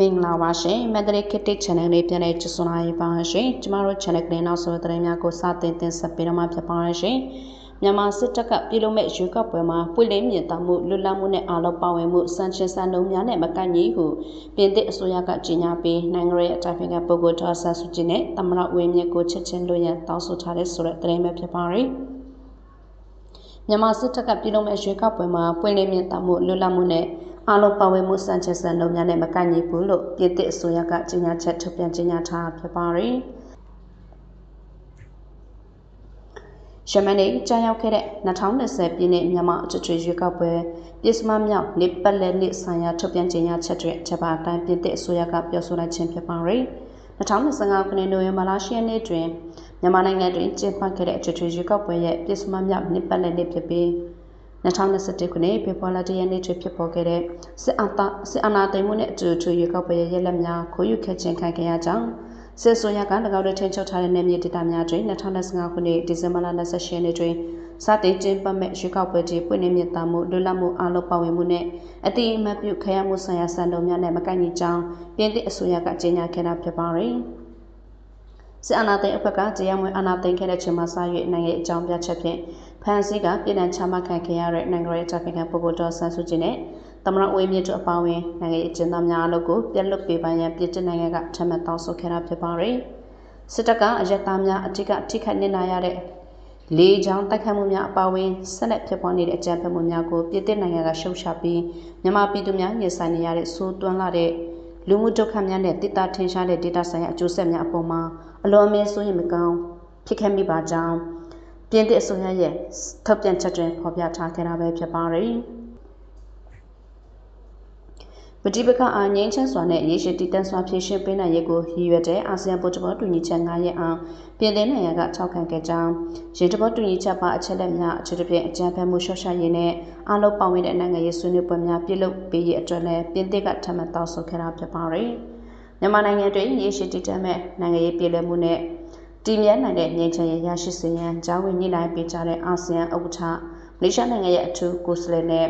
မင်္ဂလာပါရှင်မန္တလေးခေတ်တစ် channel လေးပြန်လည်ကြည့်ဆိုလာရပါရှင်ကျမတို့ channel ကလေးနောက်ဆိုတဲ့များကိုစတင်တင်ဆက်ပေးတော့မှာဖြစ်ပါရှင်မြန်မာစစ်တပ်ကပြည်လုံးမဲ့ရွေးကောက်ပွဲမှာပွင့်လင်းမြင်သာမှုလွတ်လပ်မှုနဲ့အားလုံးပါဝင်မှုစံချင်းစံနှုန်းများနဲ့မကန့်ညီဟုပြင်သစ်အစိုးရကကြေညာပြီးနိုင်ငံရဲ့အတိုင်းအတာပုဂ္ဂိုလ်တော်ဆန်စုကြည်နဲ့သမရဝင်းမြင့်ကိုချက်ချင်းလွှင့်ရန်တောင်းဆိုထားတဲ့ဆိုတဲ့သတင်းပဲဖြစ်ပါရယ်မြန်မာစစ်တပ်ကပြည်လုံးမဲ့ရွေးကောက်ပွဲမှာပွင့်လင်းမြင်သာမှုလွတ်လပ်မှုနဲ့ အားလုံးပါဝင်မှုစံချက်စံလုံးများနဲ့မကန့်ညီဘူးလို့ပြည်သစ်အစိုးရကကြေညာချက်ထုတ်ပြန်ကြေညာထားဖြစ်ပါတယ်။ရမန်နေ့ကြာရောက်ခဲ့တဲ့2020ပြည်နှစ်မြန်မာအထွေထွေရွေးကောက်ပွဲပြည်စမမြောက်နေပတ်လက်နှစ်ဆိုင်ရာထုတ်ပြန်ကြေညာချက်တွေချက်ပါအတိုင်းပြည်သစ်အစိုးရကပြောဆိုလိုက်ခြင်းဖြစ်ပါတယ်။2025ခုနှစ်နိုဝင်ဘာလ10ရက်နေ့တွင်မြန်မာနိုင်ငံတွင်ကျင်းပခဲ့တဲ့အထွေထွေရွေးကောက်ပွဲရဲ့ပြည်စမမြောက်နေပတ်လက်နှစ်ဖြစ်ပြီး 2021ခုနှစ်ဖေဖော်ဝါရီလရက်နေ့တွင်ဖြစ်ပေါ်ခဲ့တဲ့စစ်အာဏာစစ်အာဏာသိမ်းမှုနဲ့အတူတူရွေးကောက်ပွဲရဲ့ရက်လက်များခိုးယူခဲ့ခြင်းခံခဲ့ရကြောင်းစစ်ဆိုရက၎င်းတို့ထင်ချုပ်ထားတဲ့နယ်မြေဒေသများတွင်2015ခုနှစ်ဒီဇင်ဘာလ28ရက်နေ့တွင်စတင်ကျင်းပမဲ့ရွေးကောက်ပွဲကြီးပွင့်လင်းမြင့်တာမှုလွတ်လပ်မှုအားလုံးပါဝင်မှုနဲ့အတိအမှတ်ပြုခရမှုဆိုင်ရာစံတော်များနဲ့မကိုက်ညီကြောင်းပြင်သစ်အစိုးရကကြေညာခဲ့တာဖြစ်ပါတယ်။စစ်အာဏာသိမ်းအဖွဲ့ကတရားမဝင်အာဏာသိမ်းခဲ့တဲ့ချိန်မှာစ၍နိုင်ငံအကြောင်းပြချက်ဖြင့် ဖန်စီကပြည်ထောင်ချမှတ်ခံခဲ့ရတဲ့နိုင်ငံရေးတပ်ဖွဲ့ကပုဂ္ဂိုလ်တော်ဆန်းစုကြည်နဲ့သမရဝေးမြင့်တို့အပါအဝင်နိုင်ငံရေးအကျဉ်းသားများအလုပ်ကိုပြက်လွတ်ပေးပါရန်ပြည်ထောင်နိုင်ငံကထပ်မံတောင်းဆိုခဲ့တာဖြစ်ပါတယ်။စစ်တပ်ကအရက်သားများအထက်ကထိခိုက်နေနာရတဲ့လေကြောင်းတိုက်ခတ်မှုများအပါအဝင်ဆက်လက်ဖြစ်ပေါ်နေတဲ့အကြမ်းဖက်မှုများကိုပြည်ထောင်နိုင်ငံကရှုတ်ချပြီးမြန်မာပြည်သူများရင်ဆိုင်နေရတဲ့ဆိုးသွမ်းလာတဲ့လူမှုဒုက္ခများနဲ့တည်တာထင်ရှားတဲ့ဒေတာဆိုင်ရာအကျိုးဆက်များအပေါ်မှာအလွန်အမင်းဆိုရင်မကောင်းဖြစ်ခဲ့မိပါကြောင်း ပြင်သစ်အစိုးရရဲ့ထုတ်ပြန်ချက်တွင်ဖော်ပြထားခဲ့တာပဲဖြစ်ပါတယ်။ပဋိပက္ခအားငြိမ်းချမ်းစွာနဲ့ရေရှည်တည်တံ့စွာဖြည့်ရှင်းပေးနိုင်ရေးကိုရည်ရွယ်တဲ့အာဆီယံဗိုလ်ချုပ်တူညီချက်9ရက်အောင်ပြည်ထောင်နိုင်ငံကထောက်ခံခဲ့ကြောင်းရေတဘောတူညီချက်ပါအချက်လက်များအထူးသဖြင့်အကြံဖက်မှုရှော့ရှာရေးနဲ့အားလုံးပါဝင်တဲ့နိုင်ငံရေးဆွေးနွေးပွဲများပြုလုပ်ပေးရေးအတွက်လည်းပြင်သစ်ကထပ်မံတောင်းဆိုခဲ့တာဖြစ်ပါတယ်။မြန်မာနိုင်ငံတွင်ရေရှည်တည်တံ့မဲ့နိုင်ငံရေးပြည်လည်မှုနဲ့ တည်မြဲနိုင်တဲ့ငြိမ်းချမ်းရေးရရှိစေရန်ဂျာဝင်ညှိနှိုင်းပေးကြတဲ့အာဆီယံဥက္ကဋ္ဌမလေးရှားနိုင်ငံရဲ့အထူးကိုယ်စားလှယ်နဲ့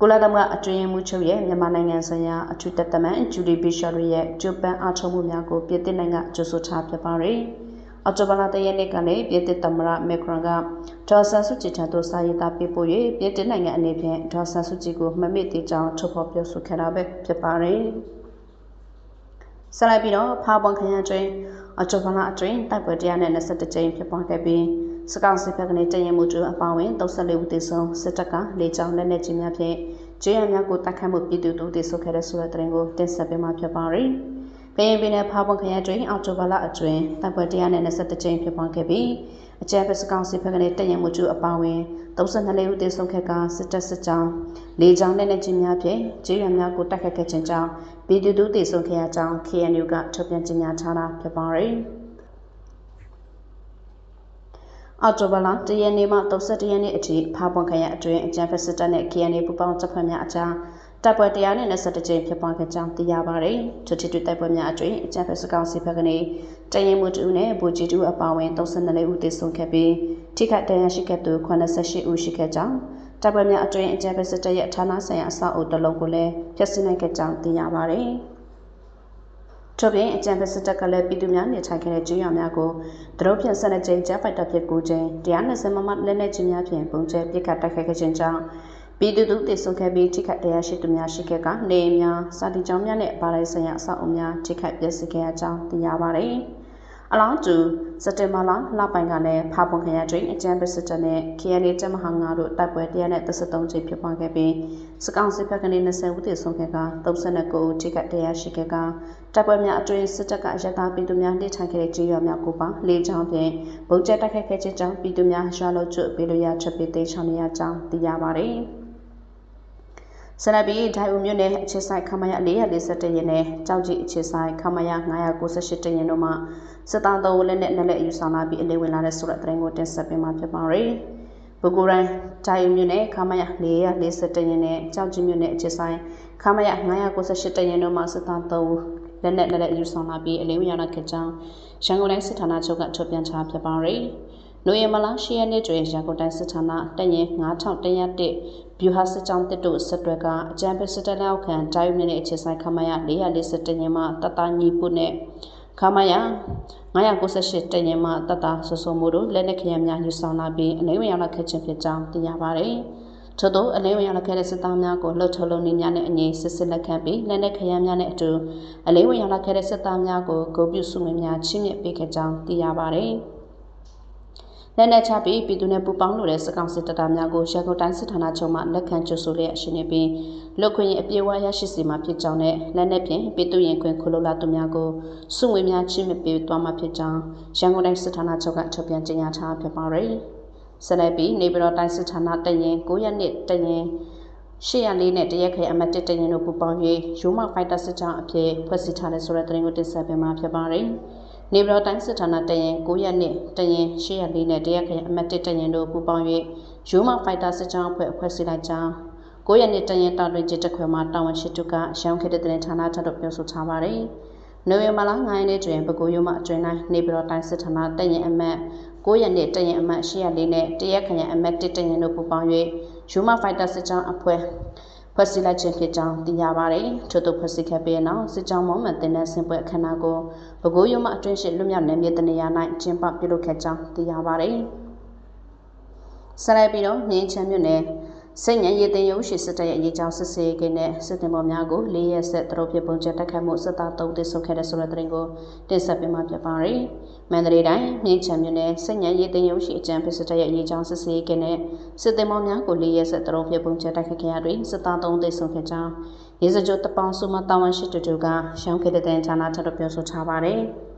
ကုလသမဂ္ဂအတွင်းမှုချုပ်ရဲ့မြန်မာနိုင်ငံဆိုင်ရာအထူးတသမန်ဂျူလီဘီရှာရီရဲ့ဂျပန်အားထုတ်မှုများကိုပြည်သစ်နိုင်ငံကြိုဆိုထားဖြစ်ပါတယ်။အော်တိုဘာလတရက်နေ့ကလည်းပြည်သစ်သမ္မတမက်ခရွန်ကဒေါ်ဆန်စုကြည်ထံသို့စာရေးသားပေးပို့၍ပြည်သစ်နိုင်ငံအနေဖြင့်ဒေါ်ဆန်စုကြည်ကိုမှတ်မိသေးကြောင်းထုတ်ဖော်ပြောဆိုခဲ့တာပဲဖြစ်ပါတယ်။ ဆက်လိုက်ပြီးတော့ဖာပွန်ခရန်တွင်အော်တိုဘာလအတွင်းတိုက်ပွဲ121ကြိမ်ဖြစ်ပွားခဲ့ပြီးစကောက်စစ်ဘက်ကနေတရင်မှုတူအပေါင်းဝင်34ဦးသေဆုံးစစ်တပ်ကလေကြောင်းလက်နက်ကြီးများဖြင့်ကျေးရွာများကိုတိုက်ခတ်မှုပြည်သူတို့သေဆုံးခဲ့တဲ့ဆိုတဲ့သတင်းကိုတင်ဆက်ပေးမှာဖြစ်ပါရယ်။ ကရင်ပြည်နယ်ဖားပွန်ခရိုင်တွင်အောက်တိုဘာလအတွင်းတပ်ပွဲ121ကြိမ်ဖြစ်ပွားခဲ့ပြီးအကြမ်းဖက်စကောက်စစ်ဘက်ကနေတရင်မှုတူအပေါင်းဝင်32ဦးသေဆုံးခဲ့ကစစ်တပ်စစ်ကြောင်းလေကြောင်းလက်နက်ကြီးများဖြင့်ကျေးရွာများကိုတိုက်ခတ်ခဲ့ခြင်းကြောင့်ပြည်သူတို့သေဆုံးခဲ့ရကြောင်း KNU ကထုတ်ပြန်ကြေညာထားတာဖြစ်ပါရယ်။အော်တိုဘလာတရနေ့မှ31ရက်နေ့အထိဖာပွန်ခရအတွင်းအကြံဖက်စစ်တပ်နဲ့ KNA ပူးပေါင်းတပ်ဖွဲ့များအကြား တပ်ပွဲတရားနဲ့21ကြိမ်ဖြစ်ပွားခဲ့ကြောင်းသိရပါတယ်။ထွတ်ထွတ်တိုက်ပွဲများအတွင်းအကြံဖက်စကောင်စီဘက်ကနေတရင်မှုတူနဲ့ဘူဂျီတူအပါဝင်32ဦးသေဆုံးခဲ့ပြီးထိခိုက်ဒဏ်ရာရှိခဲ့သူ88ဦးရှိခဲ့ကြောင်းတပ်ပွဲများအတွင်းအကြံဖက်စစ်တပ်ရဲ့ဌာနဆိုင်ရာအဆောက်အဦတစ်လုံးကိုလည်းဖျက်ဆီးနိုင်ခဲ့ကြောင်းသိရပါတယ်။ထို့ပြင်အကြံဖက်စစ်တပ်ကလည်းပြည်သူများနေထိုင်ခဲ့တဲ့ကျေးရွာများကိုဒရုန်းဖြင့်12ကြိမ်ဂျက်ဖိုက်တာဖြင့်9ကြိမ်120မမလက်နက်ကြီးများဖြင့်ပုံကျဲပစ်ခတ်တိုက်ခိုက်ခဲ့ခြင်းကြောင့် ပြည်သူတို့တည်ဆုံခဲ့ပြီးထိခိုက်တရားရှိသူများရှိခဲ့ကနေများစာတီကျောင်းများနဲ့ဘာလိုက်ဆိုင်ရာအဆောက်အအုံများထိခိုက်ပျက်စီးခဲ့ရကြောင်းသိရပါတယ်။အလောင်းတူစက်တင်ဘာလလပိုင်ကလည်းဖာပွန်ခရတွင်အကြံပစစ်တပ်နဲ့ KNA တပ်မဟာ9တို့တိုက်ပွဲ133ကြိမ်ဖြစ်ပွားခဲ့ပြီးစကောင်စစ်ဘက်ကနေ20ဦးသေဆုံးခဲ့က39ဦးထိခိုက်တရားရှိခဲ့ကတပ်ပွဲများအတွင်းစစ်တပ်ကရတာပြည်သူများနေထိုင်ခဲ့တဲ့ကြေးရွာများကိုပါလေးချောင်းဖြင့်ဗုံးကျတိုက်ခိုက်ခဲ့ခြင်းကြောင့်ပြည်သူများရွာလုံးကျွတ်ပေးလို့ရချက်ပေးသိချောင်းနေရကြောင်းသိရပါတယ်။ ဆနဘီဒိုင်ဦးမြို့နယ်အခြေဆိုင်ခမရ441ရင်နဲ့ကြောက်ကြီးအခြေဆိုင်ခမရ998တရင်တို့မှစစ်သားတော်လက်နဲ့နဲ့လက်အယူဆောင်လာပြီးအလေးဝင်လာတဲ့ဆိုတဲ့သတင်းကိုတင်ဆက်ပေးမှာဖြစ်ပါရယ်။ဘကူရန်ဒိုင်ဦးမြို့နယ်ခမရ441ရင်နဲ့ကြောက်ကြီးမြို့နယ်အခြေဆိုင်ခမရ998တရင်တို့မှစစ်သားတော်လက်နဲ့လက်အယူဆောင်လာပြီးအလေးဝင်ရလာခဲ့ကြောင်းရန်ကုန်တိုင်းစစ်ဌာနချုပ်ကထုတ်ပြန်ထားဖြစ်ပါရယ်။နိုဝင်ဘာလ10ရက်နေ့တွင်ရန်ကုန်တိုင်းစစ်ဌာနတရင်9101 ဗျူဟာစစ်ကြောင်းတစ်တို့ဆက်တွဲကအကြံပေးစစ်တပ်လက်အောက်ခံဂျာယုမြင့်ရဲ့အခြေဆိုင်ခမရ440တရင်မှတတညီပုနဲ့ခမရ998တရင်မှတတဆဆမှုတို့လက်နက်ခရမ်းများယူဆောင်လာပြီးအနှိမ့်ဝင်ရောက်လာခဲ့ခြင်းဖြစ်ကြောင်းသိရပါတယ်။ထို့သောအလင်းဝင်ရောက်လာခဲ့တဲ့စစ်သားများကိုလှုပ်ထုတ်လုံနေများနဲ့အငြိစစ်စစ်လက်ခံပြီးလက်နက်ခရမ်းများနဲ့အတူအလင်းဝင်ရောက်လာခဲ့တဲ့စစ်သားများကိုဂုဏ်ပြုစုငွေများချီးမြှင့်ပေးခဲ့ကြောင်းသိရပါတယ်။ လက်နက်ချပြီးပြည်သူနဲ့ပူးပေါင်းလို့တဲ့စကောင်စစ်တပ်သားများကိုရန်ကုန်တိုင်းစစ်ဌာနချုပ်မှလက်ခံကြိုဆိုလျက်ရှိနေပြီးလူခွင့်ရေးအပြည့်အဝရရှိစီမှာဖြစ်ကြောင်းနဲ့လက်နက်ဖြင့်ပြည်သူရင်ခွင့်ခလိုလာသူများကိုစုငွေများချီးမြှင့်ပေးသွားမှာဖြစ်ကြောင်းရန်ကုန်တိုင်းစစ်ဌာနချုပ်ကထုတ်ပြန်ကြေညာထားဖြစ်ပါတယ်။ဆက်လက်ပြီးနေပြည်တော်တိုင်းစစ်ဌာနတရင်9ရက်နေ့တရင်804နဲ့တရက်ခေအမတ်1တရင်တို့ပူပေါင်း၍ယူမဖိုက်တာစစ်ကြောင်းအဖြစ်ဖွဲ့စည်းထားတဲ့ဆိုတဲ့သတင်းကိုတင်ဆက်ပေးမှာဖြစ်ပါတယ်။ နေပြည်တော်တိုင်းစစ်ဌာနတရင်9ရက်နေ့တရင်804နဲ့တရက်ခရအမတ်1တရင်တို့ပူးပေါင်း၍ယူမဖိုက်တာစစ်ကြောင်းအဖွဲ့အဖွဲ့စည်းလိုက်ကြောင်း9ရက်နေ့တရင်တာတွင်จิตခွဲမှာတာဝန်ရှိသူကရောင်းခဲ့တဲ့တင်ဌာနထပ်တော့ပြောဆိုထားပါတယ်။နိုဝင်ဘာလ9ရက်နေ့တွင်ပဲခူးရုံမှအတွင်တိုင်းနေပြည်တော်တိုင်းစစ်ဌာနတရင်အမတ်9ရက်နေ့တရင်အမတ်804နဲ့တရက်ခရအမတ်1တရင်တို့ပူးပေါင်း၍ယူမဖိုက်တာစစ်ကြောင်းအဖွဲ့ ဖွဲ့စည်းလိုက်ခြင်းဖြစ်ကြောင်းသိရပါတယ်။ထို့သူဖွဲ့စည်းခဲ့ပြီးနောက်စစ်ကြောင်းမောင်းမှန်တင်တဲ့ဆင်ပွဲအခမ်းအနားကိုပဲခူးရုံမှအတွင်းရှိလွတ်မြောက်နယ်မြေတနေရာ၌ကျင်းပပြုလုပ်ခဲ့ကြောင်းသိရပါတယ်။ဆက်လက်ပြီးတော့မြင်းချမ်းမြို့နယ် စိတ်ညံရည်တင်ရုပ်ရှိစစ်တပ်ရဲ့အရေးကြောင်းစစ်ဆေးကိန်းနဲ့စစ်တင်ပေါ်များကို၄ရက်ဆက်သူတို့ဖြစ်ပုံချက်တက်ခတ်မှုစစ်သား၃တိဆုတ်ခဲ့တဲ့ဆိုတဲ့သတင်းကိုတင်ဆက်ပေးမှာဖြစ်ပါတယ်။မန္တလေးတိုင်းမြင်းချမ်းမြို့နယ်စိတ်ညံရည်တင်ရုပ်ရှိအကြံပေးစစ်တပ်ရဲ့အရေးကြောင်းစစ်ဆေးကိန်းနဲ့စစ်တင်ပေါ်များကို၄ရက်ဆက်သူတို့ဖြစ်ပုံချက်တက်ခတ်ခဲ့ရတွင်စစ်သား၃တိဆုတ်ခဲ့ကြောင်းရေစကြိုတပေါင်းစုမှတာဝန်ရှိသူတို့ကရှောင်းခဲ့တဲ့တင်ဌာနထပ်တော့ပြောဆိုထားပါတယ်။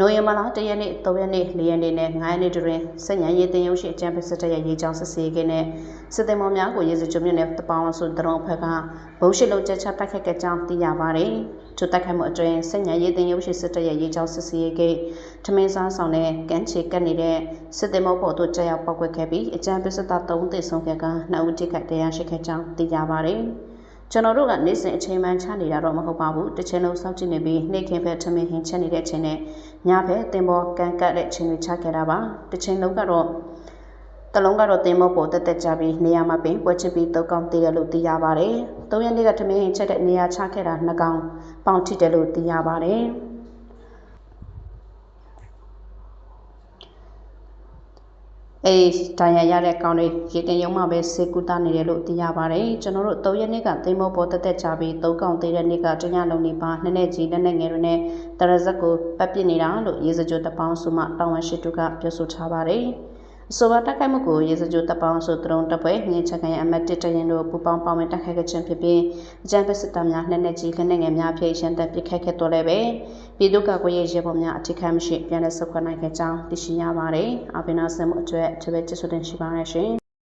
နိုဝင်ဘာလ1ရက်နေ့3ရက်နေ့4ရက်နေ့နဲ့9ရက်နေ့တွင်စက်ညံရေးတင်ရုပ်ရှိအကြံပေးစစ်တပ်ရဲ့ရေးကြောင်းစစ်ဆေးခင်းနဲ့စစ်သည်မော်များကိုရေစကြိုမြင့်နဲ့တပေါင်းဆိုတရုံဖက်ကဘုံရှိလုံးချက်ချတိုက်ခတ်ခဲ့ကြောင်းသိရပါတယ်။ထိုတိုက်ခိုက်မှုအတွင်းစက်ညံရေးတင်ရုပ်ရှိစစ်တပ်ရဲ့ရေးကြောင်းစစ်ဆေးခင်းထမင်းစားဆောင်နဲ့ကန်းချေကတ်နေတဲ့စစ်သည်မော်ပေါ်သို့ကြောက်ရောက်ပောက်ကွက်ခဲ့ပြီးအကြံပေးစစ်တပ်3သိဆုံးခဲ့ကနှစ်ဦးထိခိုက်တရားရှိခဲ့ကြောင်းသိရပါတယ်။ကျွန်တော်တို့ကနေ့စဉ်အချိန်မှန်ချနေတာတော့မဟုတ်ပါဘူးတစ်ချိန်လုံးစောင့်ကြည့်နေပြီးနေ့ခင်ဖက်ထမင်းဟင်းချက်နေတဲ့အချိန်နဲ့ ညဖက်တင်ပေါ်ကန်ကတ်တဲ့အချိန်တွေချခဲ့တာပါတစ်ချိန်လုံးကတော့တလုံးကတော့တင်မောပေါ်တက်တက်ကြပြီးနေရာမှာပင်ပွဲချစ်ပြီးတုတ်ကောင်းတည်တယ်လို့သိရပါတယ်။၃ရက်နေ့ကထမင်းဟင်းချက်တဲ့နေရာချခဲ့တာနှစ်ကောင်ပေါင်ထိတယ်လို့သိရပါတယ်။ အဲဒီဒဏ်ရာရတဲ့ကောင်တွေရေတင်ရုံမှပဲစေကူတာနေတယ်လို့သိရပါတယ်ကျွန်တော်တို့၃ရက်နေ့ကသိမ်းမောပေါ်တက်တက်ချပြီး၃ကောင်သေးတဲ့နေ့ကတညလုံးနေပါနှစ်နဲ့ကြီးလက်နဲ့ငယ်တွေနဲ့တရဇက်ကိုပတ်ပစ်နေတာလို့ရေစကြိုတပေါင်းစုမှတောင်ဝန်ရှိသူကပြောဆိုထားပါတယ် အဆိုပါတိုက်ခိုက်မှုကိုရေစကြိုတပ်ပေါင်းစုတရုံတပ်ဖွဲ့ငင်းချက်ခံရအမတ်တစ်တရင်တို့ပူပေါင်းပေါင်းဝင်တိုက်ခိုက်ခဲ့ခြင်းဖြစ်ပြီးအကြံဖက်စစ်တပ်များနှစ်နှစ်ကြီးလက်နက်ငယ်များဖြည့်ရှင်းတပ်ပစ်ခတ်ခဲ့တော်လည်းပဲပြည်သူ့ကာကွယ်ရေးရဲဘော်များအထိခံမရှိပြန်လည်ဆုတ်ခွာနိုင်ခဲ့ကြောင်းသိရှိရပါတယ်။အပင်နာဆမှုအတွက်တပည့်ကျစွတင်ရှိပါရရှင်